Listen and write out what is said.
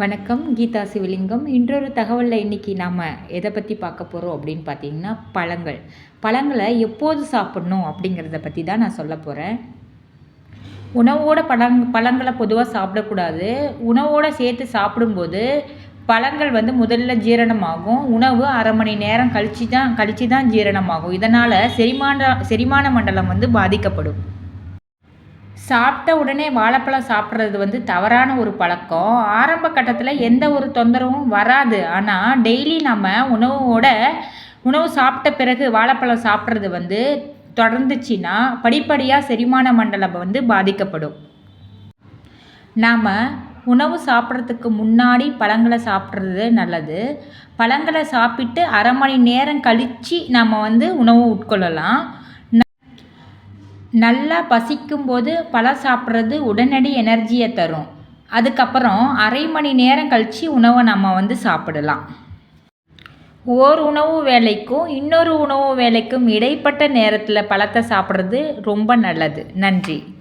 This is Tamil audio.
வணக்கம். கீதா சிவலிங்கம். இன்றொரு தகவலில் இன்றைக்கி நாம் எதை பற்றி பார்க்க போகிறோம் அப்படின்னு பார்த்தீங்கன்னா பழங்கள். பழங்களை எப்போது சாப்பிட்ணும் அப்படிங்கிறத பற்றி தான் நான் சொல்ல போகிறேன் உணவோட பழங் பழங்களை பொதுவாக சாப்பிடக்கூடாது. உணவோடு சேர்த்து சாப்பிடும்போது பழங்கள் வந்து முதல்ல ஜீரணமாகும். உணவு அரை மணி நேரம் கழிச்சு தான் கழிச்சு தான் ஜீரணமாகும். இதனால் செரிமான செரிமான மண்டலம் வந்து பாதிக்கப்படும். சாப்பிட்ட உடனே வாழைப்பழம் சாப்பிட்றது வந்து தவறான ஒரு பழக்கம். ஆரம்ப கட்டத்தில் எந்த ஒரு தொந்தரவும் வராது. ஆனால் டெய்லி நம்ம உணவோட உணவு சாப்பிட்ட பிறகு வாழைப்பழம் சாப்பிட்றது வந்து தொடர்ந்துச்சுன்னா படிப்படியாக செரிமான மண்டலம் வந்து பாதிக்கப்படும். நாம் உணவு சாப்பிட்றதுக்கு முன்னாடி பழங்களை சாப்பிட்றது நல்லது. பழங்களை சாப்பிட்டு அரை மணி நேரம் கழித்து நம்ம வந்து உணவு உட்கொள்ளலாம். நல்லா பசிக்கும்போது பழம் சாப்பிட்றது உடனடி எனர்ஜியை தரும். அதுக்கப்புறம் அரை மணி நேரம் கழித்து உணவை நம்ம வந்து சாப்பிடலாம். ஓர் உணவு வேலைக்கும் இன்னொரு உணவு வேலைக்கும் இடைப்பட்ட நேரத்தில் பழத்தை சாப்பிட்றது ரொம்ப நல்லது. நன்றி.